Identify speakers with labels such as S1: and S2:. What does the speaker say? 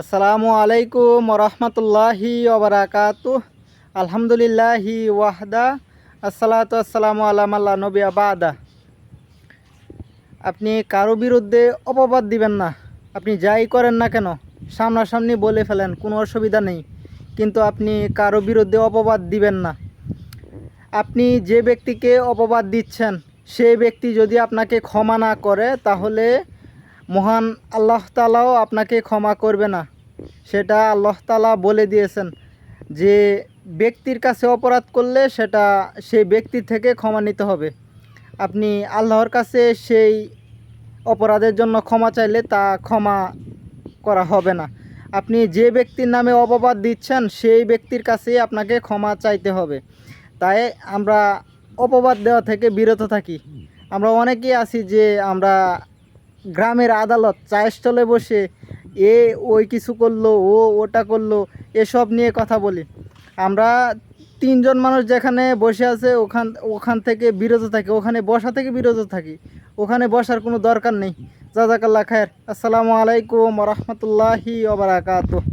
S1: আসসালামু আলাইকুম রহমতুল্লাহি ওবরাকাতু আলহামদুলিল্লাহি ওয়াহদা, আসসালাতু আসসালামু আলাম আল্লাহ নবী আবাদা আপনি কারও বিরুদ্ধে অপবাদ দিবেন না, আপনি যাই করেন না কেন, সামনাসামনি বলে ফেলেন, কোনো অসুবিধা নেই, কিন্তু আপনি কারও বিরুদ্ধে অপবাদ দিবেন না। আপনি যে ব্যক্তিকে অপবাদ দিচ্ছেন সেই ব্যক্তি যদি আপনাকে ক্ষমা না করে, তাহলে মহান আল্লাহ তালাও আপনাকে ক্ষমা করবে না। সেটা আল্লাহ তালা বলে দিয়েছেন যে ব্যক্তির কাছে অপরাধ করলে সেটা সেই ব্যক্তি থেকে ক্ষমা নিতে হবে। আপনি আল্লাহর কাছে সেই অপরাধের জন্য ক্ষমা চাইলে তা ক্ষমা করা হবে না। আপনি যে ব্যক্তির নামে অপবাদ দিচ্ছেন, সেই ব্যক্তির কাছেই আপনাকে ক্ষমা চাইতে হবে। তাই আমরা অপবাদ দেওয়া থেকে বিরত থাকি। আমরা অনেকেই আছি যে আমরা গ্রামের আদালত চায়ের স্টলে বসে এ, ওই কিছু করল, ও ওটা করল, এসব নিয়ে কথা বলি। আমরা তিনজন মানুষ যেখানে বসে আছে, ওখান ওখান থেকে বিরত থাকি, ওখানে বসা থেকে বিরত থাকি। ওখানে বসার কোনো দরকার নেই। জাজাকাল্লা খায়ের। আসসালামু আলাইকুম রহমতুল্লাহি ওবরাকাতুহ